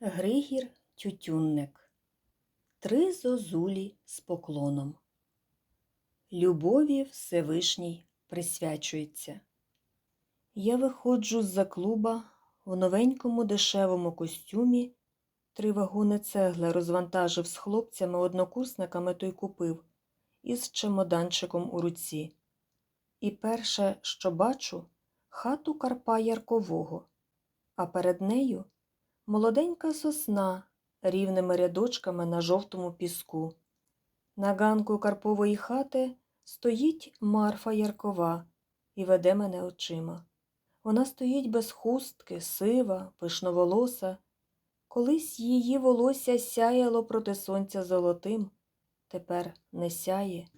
Григір Тютюнник Три зозулі з поклоном Любові Всевишній присвячується. Я виходжу з-за клуба в новенькому дешевому костюмі, три вагони цегли розвантажив з хлопцями-однокурсниками той купив, із чемоданчиком у руці. І перше, що бачу, хату Карпа Яркового, а перед нею молоденька сосна рівними рядочками на жовтому піску. На ганку Карпової хати стоїть Марфа Яркова і веде мене очима. Вона стоїть без хустки, сива, пишноволоса. Колись її волосся сяяло проти сонця золотим, тепер не сяє.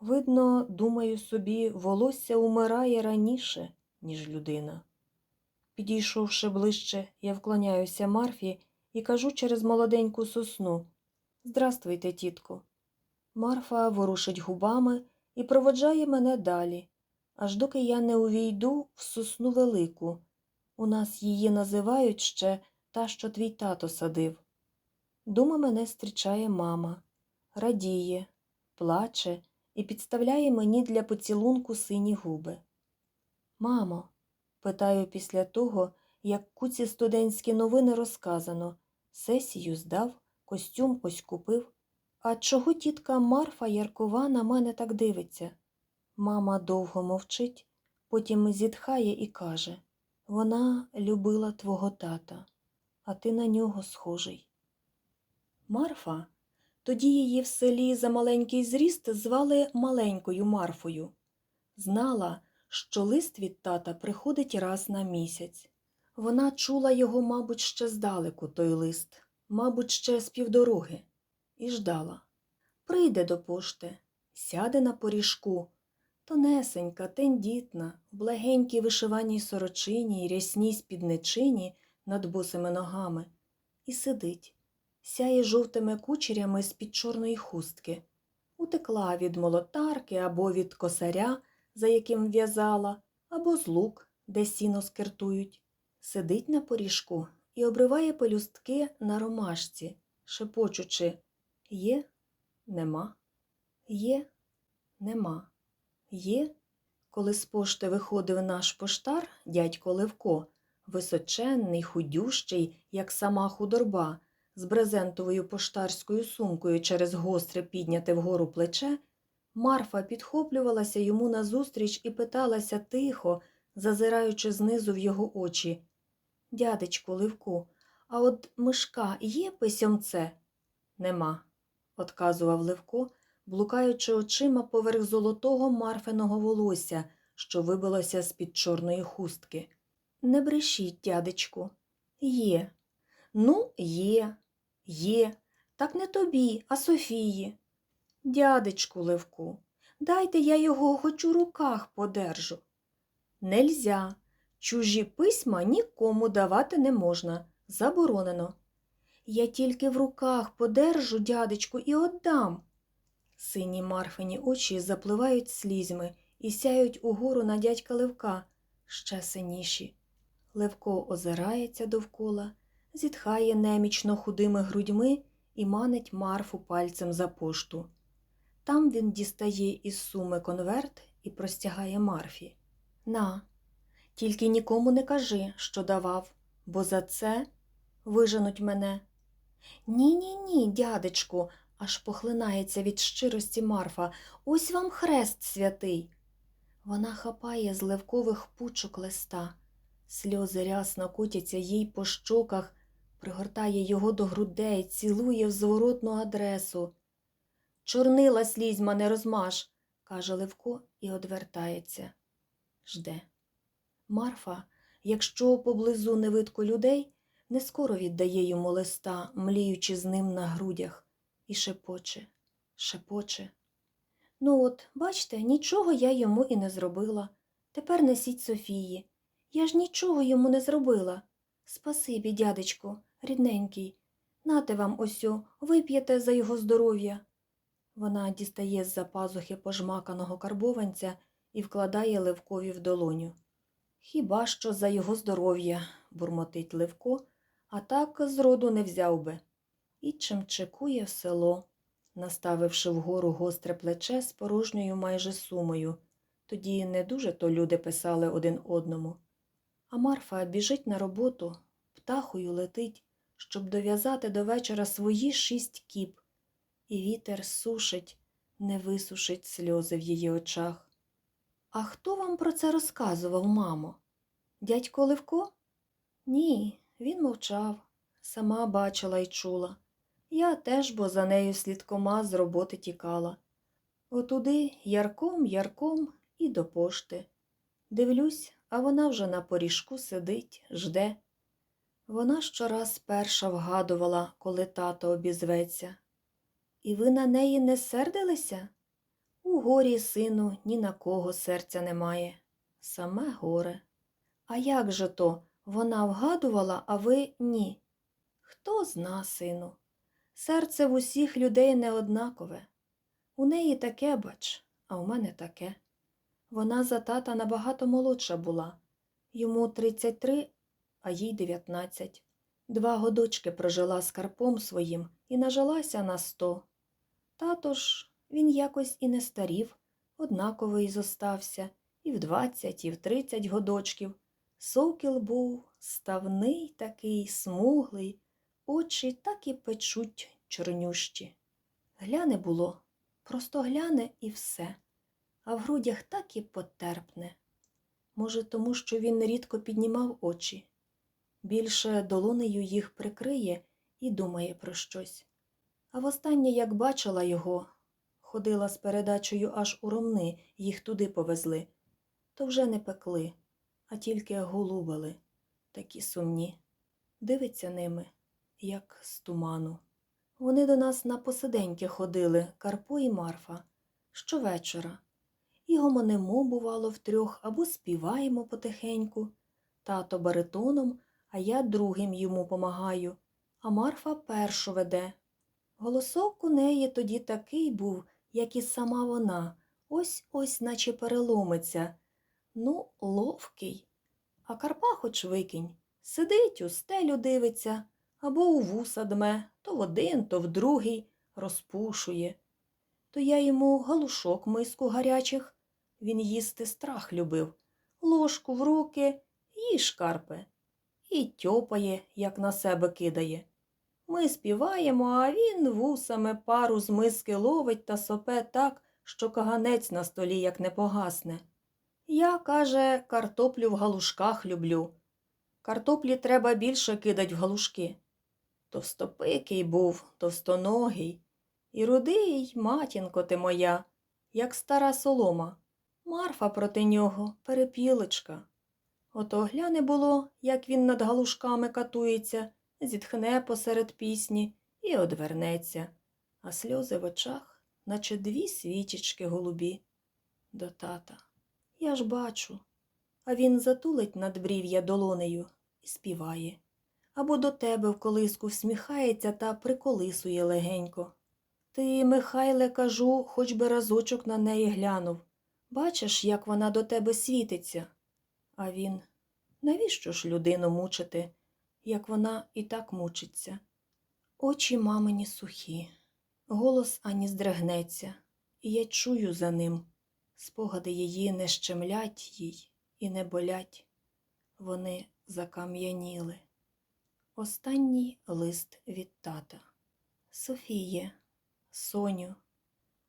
Видно, думаю собі, волосся умирає раніше, ніж людина. Підійшовши ближче, я вклоняюся Марфі і кажу через молоденьку сосну Здрастуйте, тітко. Марфа ворушить губами і проводжає мене далі, аж доки я не увійду в сосну велику. У нас її називають ще та, що твій тато садив. Дома мене зустрічає мама, радіє, плаче і підставляє мені для поцілунку сині губи. Мамо, питаю після того, як куці студентські новини розказано, сесію здав, костюм ось купив. А чого тітка Марфа Яркова на мене так дивиться? Мама довго мовчить, потім зітхає і каже Вона любила твого тата, а ти на нього схожий. Марфа, тоді її в селі за маленький зріст звали маленькою Марфою. Знала, що лист від тата приходить раз на місяць. Вона чула його, мабуть, ще здалеку той лист, мабуть, ще з півдороги, і ждала. Прийде до пошти, сяде на поріжку, тонесенька, тендітна, в благенькій вишиваній сорочині й рясній спідничині над босими ногами, і сидить, сяє жовтими кучерями з-під чорної хустки, утекла від молотарки або від косаря, за яким в'язала, або з лук, де сіно скертують, сидить на поріжку і обриває пелюстки на ромашці, шепочучи є, нема, є, нема, є. Коли з пошти виходив наш поштар, дядько Левко, височенний, худющий, як сама худорба, з брезентовою поштарською сумкою через гостре підняте вгору плече, Марфа підхоплювалася йому назустріч і питалася тихо, зазираючи знизу в його очі. Дядечку Левку, а от мишка є письомце? Нема, отказував Левко, блукаючи очима поверх золотого марфеного волосся, що вибилося з-під чорної хустки. Не брешіть, дядечку. Є. Ну, є, є. Так не тобі, а Софії. Дядечку Левку, дайте я його хоч у руках подержу. Нельзя. Чужі письма нікому давати не можна. Заборонено. Я тільки в руках подержу, дядечку, і отдам. Сині марфині очі запливають слізьми і сяють угору на дядька Левка, ще синіші. Левко озирається довкола, зітхає немічно худими грудьми і манить Марфу пальцем за пошту. Там він дістає із суми конверт і простягає Марфі. На, тільки нікому не кажи, що давав, бо за це виженуть мене. Ні, ні, ні, дядечку, аж похлинається від щирості Марфа. Ось вам хрест святий. Вона хапає з левкових пучок листа. Сльози рясно котяться їй по щоках, пригортає його до грудей, цілує в зворотну адресу. Чорнила слізьма не розмаш, каже Левко і одвертається. Жде. Марфа, якщо поблизу не видко людей, не скоро віддає йому листа, мліючи з ним на грудях, і шепоче, шепоче. Ну от, бачте, нічого я йому і не зробила. Тепер несіть Софії. Я ж нічого йому не зробила. Спасибі, дядечку, рідненький. Нате вам осьо, вип'єте за його здоров'я. Вона дістає з-за пазухи пожмаканого карбованця і вкладає Левкові в долоню. Хіба що за його здоров'я, бурмотить Левко, а так зроду не взяв би. І чимчикує в село, наставивши вгору гостре плече з порожньою майже сумою. Тоді не дуже то люди писали один одному. А Марфа біжить на роботу, птахою летить, щоб дов'язати до вечора свої шість кіп, і вітер сушить, не висушить сльози в її очах. А хто вам про це розказував, мамо? Дядько Левко? Ні, він мовчав, сама бачила й чула. Я теж, бо за нею слідкома з роботи тікала. Отуди ярком, ярком і до пошти. Дивлюсь, а вона вже на поріжку сидить, жде. Вона щораз перша вгадувала, коли тато обізветься. І ви на неї не сердилися? У горі, сину, ні на кого серця немає. Саме горе. А як же то? Вона вгадувала, а ви ні. Хто зна, сину? Серце в усіх людей не однакове. У неї таке, бач, а у мене таке. Вона за тата набагато молодша була. Йому 33, а їй 19. Два годочки прожила з Карпом своїм і нажилася на сто. Тато ж, він якось і не старів, однаковий зостався, і в 20, і в 30 годочків. Сокіл був ставний такий, смуглий, очі так і печуть чорнющі. Гляне було, просто гляне і все, а в грудях так і потерпне. Може, тому що він рідко піднімав очі, більше долонею їх прикриє і думає про щось. А востаннє, як бачила його, ходила з передачею аж у ромни, їх туди повезли, то вже не пекли, а тільки голубили, такі сумні. Дивиться ними, як з туману. Вони до нас на посиденьки ходили, Карпо і Марфа, щовечора. І гомонимо, бувало, втрьох, або співаємо потихеньку. Тато баритоном, а я другим йому помагаю, а Марфа першу веде. Голосок у неї тоді такий був, як і сама вона, ось ось наче переломиться. Ну, ловкий. А Карпа хоч викинь, сидить у стелю дивиться, або у вуса дме, то в один, то в другий, розпушує. То я йому галушок миску гарячих, він їсти страх любив, ложку в руки, їж, Карпе, і тьопає, як на себе кидає. Ми співаємо, а він вусами пару з миски ловить та сопе так, що каганець на столі як не погасне. Я, каже, картоплю в галушках люблю. Картоплі треба більше кидать в галушки. Товстопикий був, товстоногий, і рудий, матінко ти моя, як стара солома. Марфа проти нього перепілочка. Ото гляне було, як він над галушками катується, зітхне посеред пісні і одвернеться, а сльози в очах, наче дві свічечки голубі. До тата. Я ж бачу. А він затулить надбрів'я долонею і співає. Або до тебе в колиску всміхається та приколисує легенько. Ти, Михайле, кажу, хоч би разочок на неї глянув. Бачиш, як вона до тебе світиться. А він навіщо ж людину мучити, як вона і так мучиться? Очі мамині сухі, голос ані здригнеться, і я чую за ним. Спогади її не щемлять їй і не болять. Вони закам'яніли. Останній лист від тата. Софіє, Соню,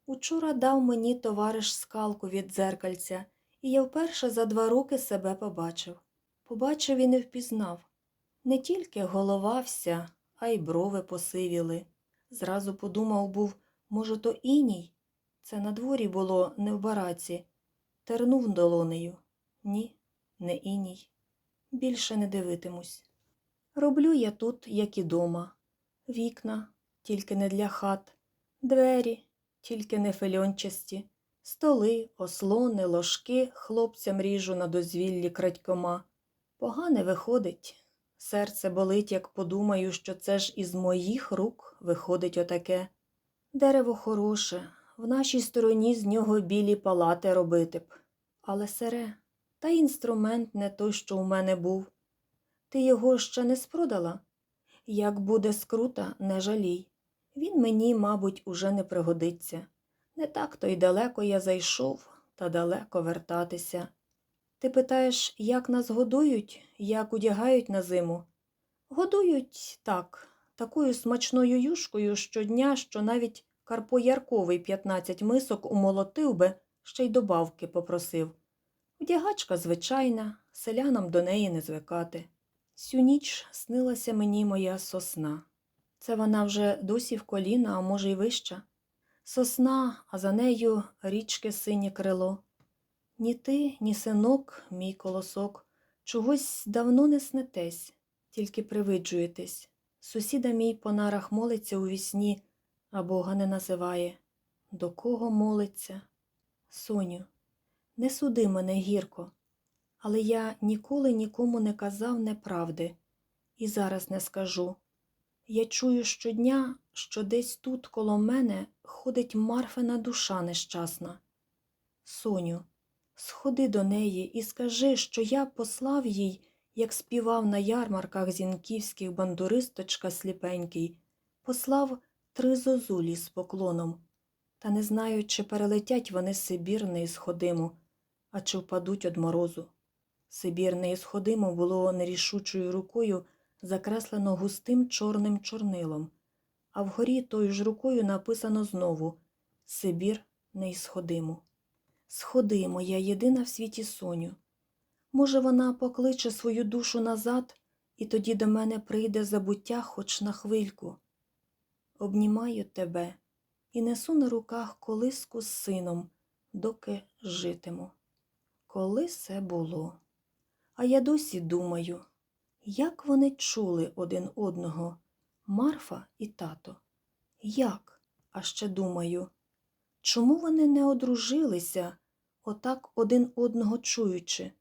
учора дав мені товариш скалку від дзеркальця, і я вперше за два роки себе побачив. Побачив і не впізнав. Не тільки голова вся, а й брови посивіли. Зразу подумав був, може, то іній. Це на дворі було не в бараці. Тернув долонею. Ні, не іній. Більше не дивитимусь. Роблю я тут, як і дома. Вікна, тільки не для хат, двері, тільки не фельончасті, столи, ослони, ложки хлопцям ріжу на дозвіллі крадькома. Погане виходить. Серце болить, як подумаю, що це ж із моїх рук виходить отаке. Дерево хороше, в нашій стороні з нього білі палати робити б. Але сере, та інструмент не той, що у мене був. Ти його ще не спродала? Як буде скрута, не жалій. Він мені, мабуть, уже не пригодиться. Не так то й далеко я зайшов, та далеко вертатися. Ти питаєш, як нас годують, як одягають на зиму? Годують так, такою смачною юшкою щодня, що навіть Карпо Ярковий 15 мисок умолотив би, ще й добавки попросив. Вдягачка звичайна, селянам до неї не звикати. Сю ніч снилася мені моя сосна. Це вона вже досі в коліна, а може й вища. Сосна, а за нею річки синє крило. Ні ти, ні синок, мій колосок, чогось давно не снетесь, тільки привиджуєтесь. Сусіда мій по нарах молиться у вісні, а Бога не називає. До кого молиться? Соню, не суди мене гірко, але я ніколи нікому не казав неправди і зараз не скажу. Я чую щодня, що десь тут коло мене ходить Марфина душа нещасна. Соню, сходи до неї і скажи, що я послав їй, як співав на ярмарках зінківських бандуристочка сліпенький, послав три зозулі з поклоном. Та не знаю, чи перелетять вони Сибір неісходиму, а чи впадуть од морозу. Сибір неісходимо було нерішучою рукою закреслено густим чорним чорнилом, а вгорі тою ж рукою написано знову Сибір неісходимо. Сходи, моя єдина в світі Соню. Може, вона покличе свою душу назад, і тоді до мене прийде забуття хоч на хвильку. Обнімаю тебе і несу на руках колиску з сином, доки житиму. Коли це було? А я досі думаю, як вони чули один одного, Марфа і тато. Як? А ще думаю, чому вони не одружилися, отак один одного чуючи?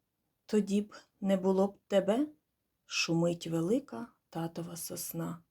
Тоді б не було б тебе, шумить велика татова сосна.